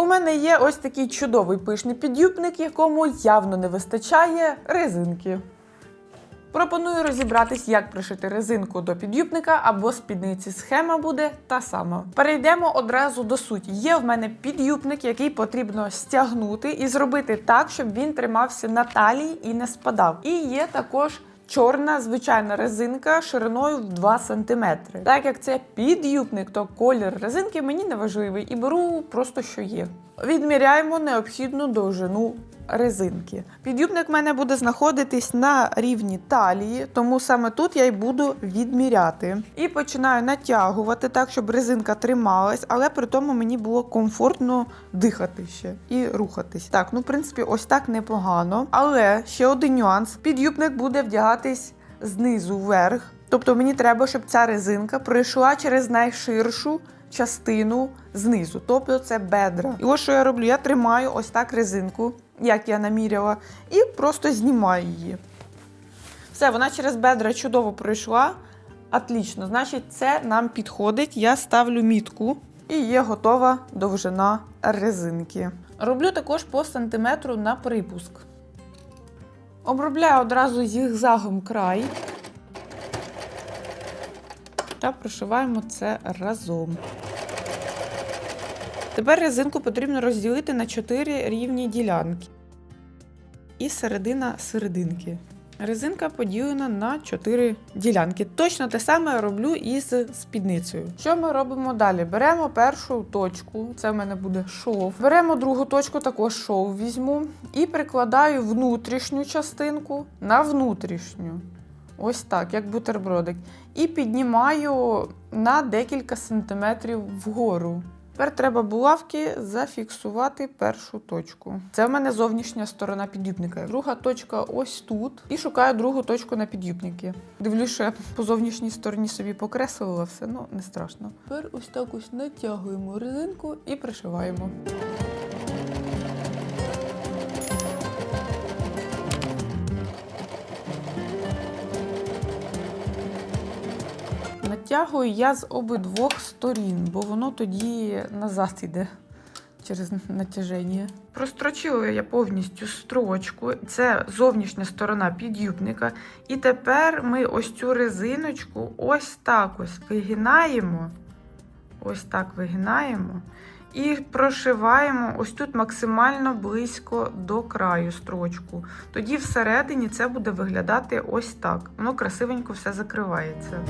У мене є ось такий чудовий пишний підюбник, якому явно не вистачає резинки. Пропоную розібратись, як пришити резинку до підюбника або спідниці. Схема буде та сама. Перейдемо одразу до суті. Є в мене підюбник, який потрібно стягнути і зробити так, щоб він тримався на талії і не спадав. І є також чорна звичайна резинка шириною в 2 см. Так як це підюбник, то колір резинки мені не важливий і беру просто що є. Відміряємо необхідну довжину резинки. Підюбник в мене буде знаходитись на рівні талії, тому саме тут я й буду відміряти. І починаю натягувати так, щоб резинка трималась, але при тому мені було комфортно дихати ще і рухатись. Так, ну в принципі, ось так непогано. Але ще один нюанс: підюбник буде вдягатись знизу вверх. Тобто мені треба, щоб ця резинка пройшла через найширшу частину знизу, тобто це бедра. І ось що я роблю: я тримаю ось так резинку, як я наміряла, і просто знімаю її. Все, вона через бедра чудово пройшла. Отлично, значить, це нам підходить. Я ставлю мітку і є готова довжина резинки. Роблю також по сантиметру на припуск. Обробляю одразу зігзагом край. Та прошиваємо це разом. Тепер резинку потрібно розділити на 4 рівні ділянки. І середина серединки. Резинка поділена на 4 ділянки. Точно те саме роблю і з спідницею. Що ми робимо далі? Беремо першу точку, це в мене буде шов. Беремо другу точку, також шов візьму, і прикладаю внутрішню частинку на внутрішню. Ось так, як бутербродик. І піднімаю на декілька сантиметрів вгору. Тепер треба булавки зафіксувати першу точку. Це в мене зовнішня сторона підюбника. Друга точка ось тут. І шукаю другу точку на підюбники. Дивлюсь, що я по зовнішній стороні собі покреслила все, ну не страшно. Тепер ось так ось натягуємо резинку і пришиваємо. Натягую я з обидвох сторін, бо воно тоді назад йде через натяження. Прострочила я повністю строчку. Це зовнішня сторона підюбника. І тепер ми ось цю резиночку ось так ось вигинаємо. Ось так вигинаємо. І прошиваємо ось тут максимально близько до краю строчку. Тоді всередині це буде виглядати ось так. Воно красивенько все закривається.